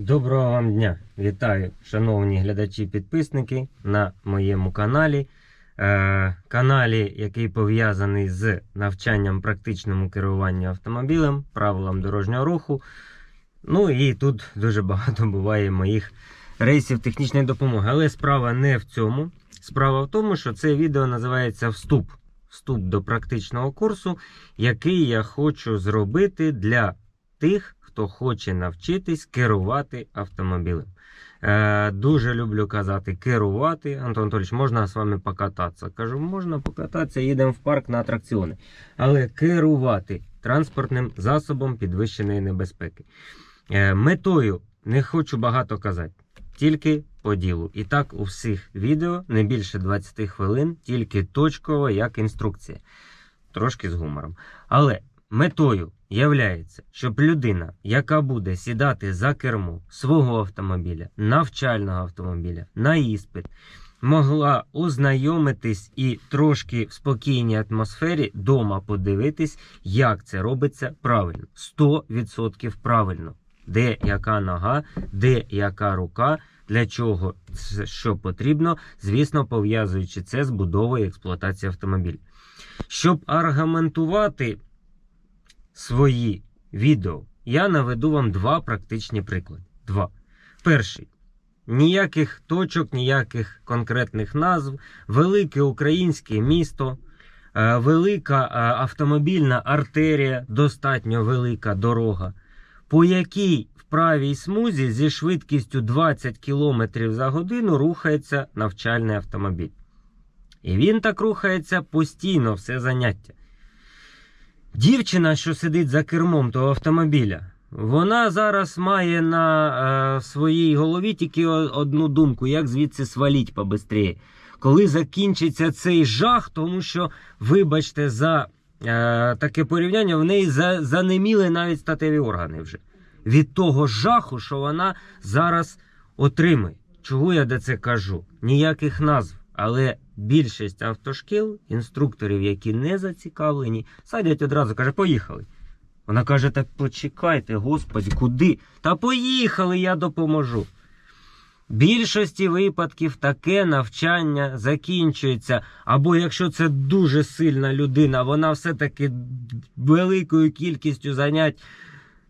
Доброго вам дня! Вітаю, шановні глядачі-підписники на моєму каналі. Е, каналі, який пов'язаний з навчанням практичному керуванню автомобілем, правилам дорожнього руху. Ну і тут дуже багато буває моїх рейсів технічної допомоги. Але справа не в цьому. Справа в тому, що це відео називається Вступ. Вступ до практичного курсу, який я хочу зробити для тих, хто хоче навчитись керувати автомобілем. Е, дуже люблю казати керувати. Антон Анатольович, можна з вами покататися? Кажу, можна покататися, їдемо в парк на атракціони. Але керувати транспортним засобом підвищеної небезпеки. Е, метою не хочу багато казати, тільки по ділу. І так у всіх відео не більше 20 хвилин, тільки точково, як інструкція. Трошки з гумором. Але метою являється, щоб людина, яка буде сідати за кермо свого автомобіля, навчального автомобіля, на іспит, могла ознайомитись і трошки в спокійній атмосфері дома подивитись, як це робиться правильно. 100% правильно. Де яка нога, де яка рука, для чого що потрібно, звісно, пов'язуючи це з будовою і експлуатацією автомобіля. Щоб аргументувати свої відео, я наведу вам два практичні приклади. Два. Перший. Ніяких точок, ніяких конкретних назв, велике українське місто, е, велика е, автомобільна артерія, достатньо велика дорога, по якій в правій смузі зі швидкістю 20 км за годину рухається навчальний автомобіль. І він так рухається постійно все заняття. Дівчина, що сидить за кермом того автомобіля, вона зараз має на е, своїй голові тільки одну думку, як звідси сваліть побистріє. Коли закінчиться цей жах, тому що, вибачте, за е, таке порівняння, в неї за, занеміли навіть статеві органи вже. Від того жаху, що вона зараз отримує. Чого я де це кажу? Ніяких назв. Але більшість автошкіл, інструкторів, які не зацікавлені, садять одразу, каже, поїхали. Вона каже: та почекайте, господі, куди? Та поїхали, я допоможу. Більшості випадків таке навчання закінчується. Або якщо це дуже сильна людина, вона все-таки великою кількістю занять,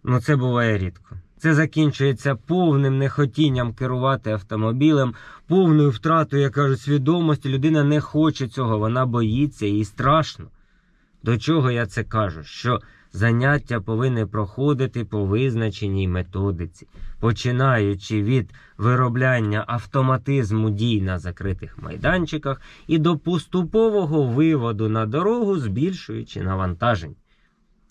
ну це буває рідко. Це закінчується повним нехотінням керувати автомобілем, повною втратою, як кажуть, свідомості. Людина не хоче цього, вона боїться їй страшно. До чого я це кажу? Що заняття повинні проходити по визначеній методиці, починаючи від виробляння автоматизму дій на закритих майданчиках і до поступового виводу на дорогу, збільшуючи навантажень.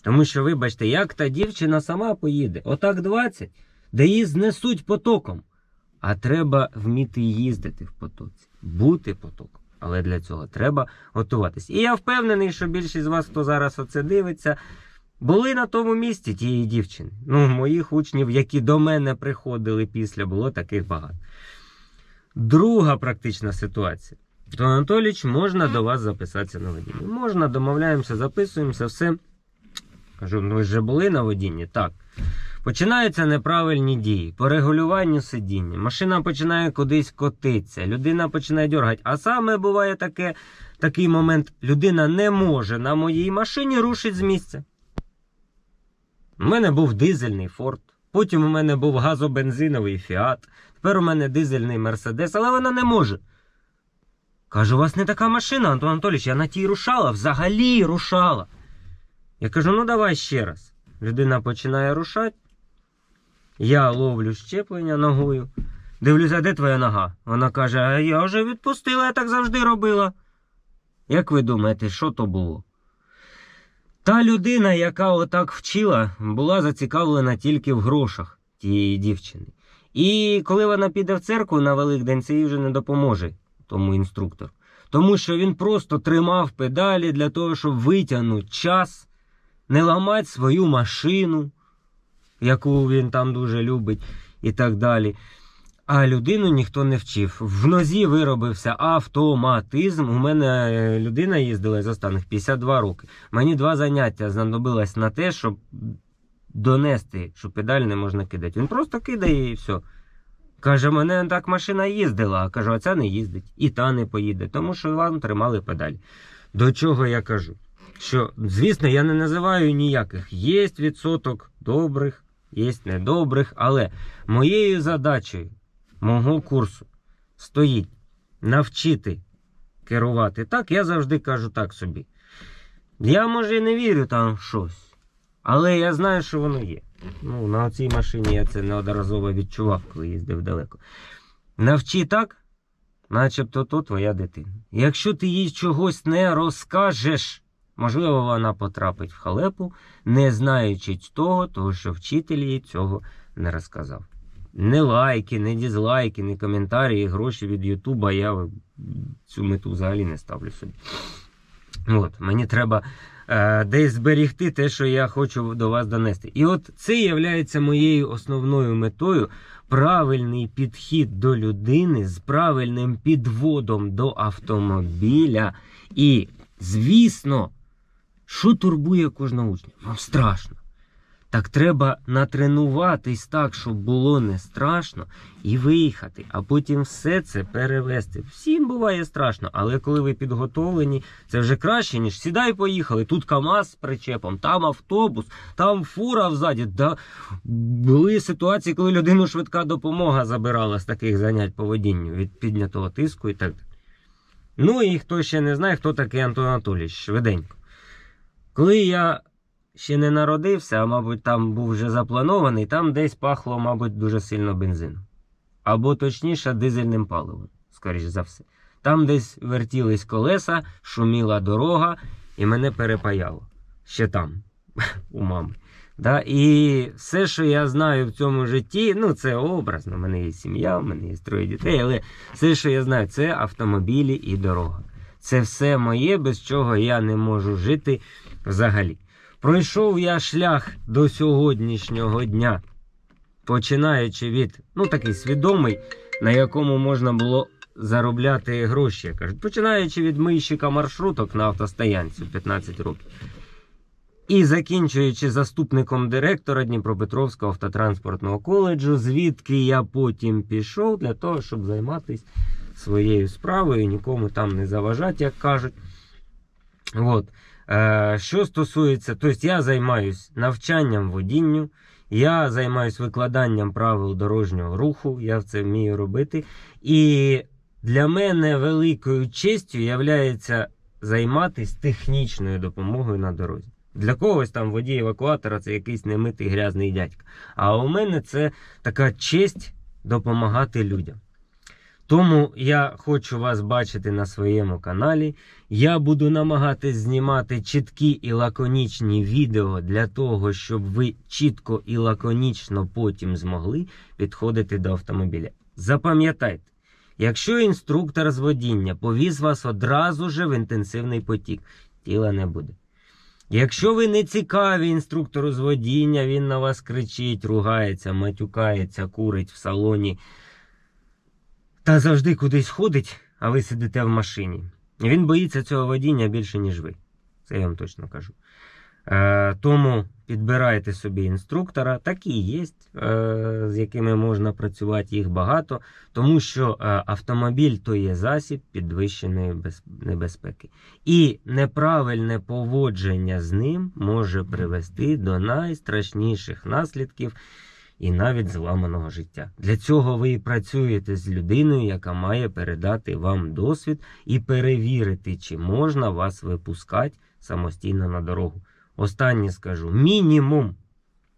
Тому що, вибачте, як та дівчина сама поїде, отак 20, де її знесуть потоком. А треба вміти їздити в потоці, бути потоком. Але для цього треба готуватись. І я впевнений, що більшість з вас, хто зараз оце дивиться, були на тому місці тієї дівчини. Ну, моїх учнів, які до мене приходили після, було таких багато. Друга практична ситуація. То Анатоліч, можна до вас записатися на водіння. Можна, домовляємося, записуємося, все. Кажу, ну ви ж були на водінні? Так. Починаються неправильні дії по регулюванню сидіння. Машина починає кудись котитися, людина починає дергати. А саме буває таке, такий момент: людина не може на моїй машині рушити з місця. У мене був дизельний Форд, потім у мене був газобензиновий Фіат, тепер у мене дизельний Мерседес, але вона не може. Кажу, у вас не така машина, Антон Анатолійович, я на тій рушала, взагалі рушала. Я кажу, ну давай ще раз. Людина починає рушати. Я ловлю щеплення ногою. Дивлюся, де твоя нога? Вона каже, а я вже відпустила, я так завжди робила. Як ви думаєте, що то було? Та людина, яка отак вчила, була зацікавлена тільки в грошах тієї дівчини. І коли вона піде в церкву на Великдень, це їй вже не допоможе тому інструктору. Тому що він просто тримав педалі для того, щоб витягнути час, не ламати свою машину, яку він там дуже любить, і так далі. А людину ніхто не вчив. В нозі виробився автоматизм. У мене е, людина їздила з останніх 52 роки. Мені два заняття знадобилось на те, щоб донести, що педаль не можна кидати. Він просто кидає і все. Каже, мене так машина їздила, а кажу, а ця не їздить. І та не поїде, тому що вам тримали педаль. До чого я кажу? Що, звісно, я не називаю ніяких. Є відсоток добрих, є недобрих, але моєю задачею мого курсу стоїть навчити керувати так, я завжди кажу так собі. Я, може, і не вірю там в щось, але я знаю, що воно є. Ну, на цій машині я це неодноразово відчував, коли їздив далеко. Навчи так, начебто то твоя дитина. Якщо ти їй чогось не розкажеш, можливо, вона потрапить в халепу, не знаючи того, того що вчитель їй цього не розказав. Не лайки, не дізлайки, не коментарі, гроші від Ютуба. Я цю мету взагалі не ставлю собі. От, мені треба е, десь зберігти те, що я хочу до вас донести. І от це є моєю основною метою правильний підхід до людини з правильним підводом до автомобіля. І, звісно, що турбує кожного учня? Вам страшно. Так треба натренуватись так, щоб було не страшно, і виїхати, а потім все це перевести. Всім буває страшно, але коли ви підготовлені, це вже краще, ніж сідай, поїхали. Тут КАМАЗ з причепом, там автобус, там фура взаді. Да, були ситуації, коли людину швидка допомога забирала з таких занять по водінню від піднятого тиску і так далі. Ну і хто ще не знає, хто такий Антон Анатолійович, швиденько. Коли я ще не народився, а мабуть, там був вже запланований, там десь пахло, мабуть, дуже сильно бензином. Або точніше, дизельним паливом, скоріш за все. Там десь вертілись колеса, шуміла дорога, і мене перепаяло. Ще там, у мами. Да? І все, що я знаю в цьому житті, ну це образно, у мене є сім'я, у мене є троє дітей, але все, що я знаю, це автомобілі і дорога. Це все моє, без чого я не можу жити взагалі. Пройшов я шлях до сьогоднішнього дня, починаючи від, ну такий свідомий, на якому можна було заробляти гроші, як кажуть, починаючи від мийщика маршруток на автостоянці 15 років. І закінчуючи заступником директора Дніпропетровського автотранспортного коледжу, звідки я потім пішов для того, щоб займатися своєю справою, нікому там не заважати, як кажуть. От. Е, Що стосується, тобто я займаюся навчанням водінню, я займаюся викладанням правил дорожнього руху, я це вмію робити. І для мене великою честю є займатися технічною допомогою на дорозі. Для когось там водій евакуатора це якийсь немитий грязний дядька. А у мене це така честь допомагати людям. Тому я хочу вас бачити на своєму каналі. Я буду намагатись знімати чіткі і лаконічні відео для того, щоб ви чітко і лаконічно потім змогли підходити до автомобіля. Запам'ятайте, якщо інструктор з водіння повіз вас одразу же в інтенсивний потік, тіла не буде. Якщо ви не цікаві інструктору з водіння, він на вас кричить, ругається, матюкається, курить в салоні та завжди кудись ходить, а ви сидите в машині. Він боїться цього водіння більше, ніж ви. Це я вам точно кажу. Е, Тому підбирайте собі інструктора, такі є, е, з якими можна працювати, їх багато, тому що е, автомобіль то є засіб підвищеної небезпеки. І неправильне поводження з ним може привести до найстрашніших наслідків і навіть зламаного життя. Для цього ви і працюєте з людиною, яка має передати вам досвід і перевірити, чи можна вас випускати самостійно на дорогу. Останнє скажу: мінімум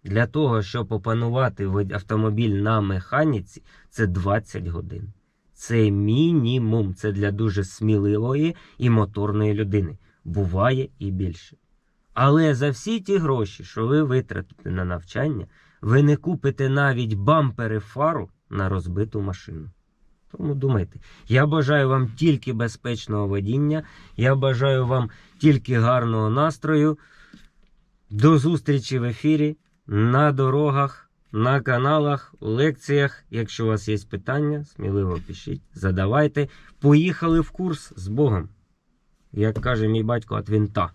для того, щоб опанувати автомобіль на механіці, це 20 годин. Це мінімум. Це для дуже сміливої і моторної людини. Буває і більше. Але за всі ті гроші, що ви витратите на навчання, ви не купите навіть бампери фару на розбиту машину. Тому думайте, я бажаю вам тільки безпечного водіння, я бажаю вам тільки гарного настрою. До зустрічі в ефірі, на дорогах, на каналах, у лекціях. Якщо у вас є питання, сміливо пишіть, задавайте. Поїхали в курс з Богом. Як каже мій батько, от вінта.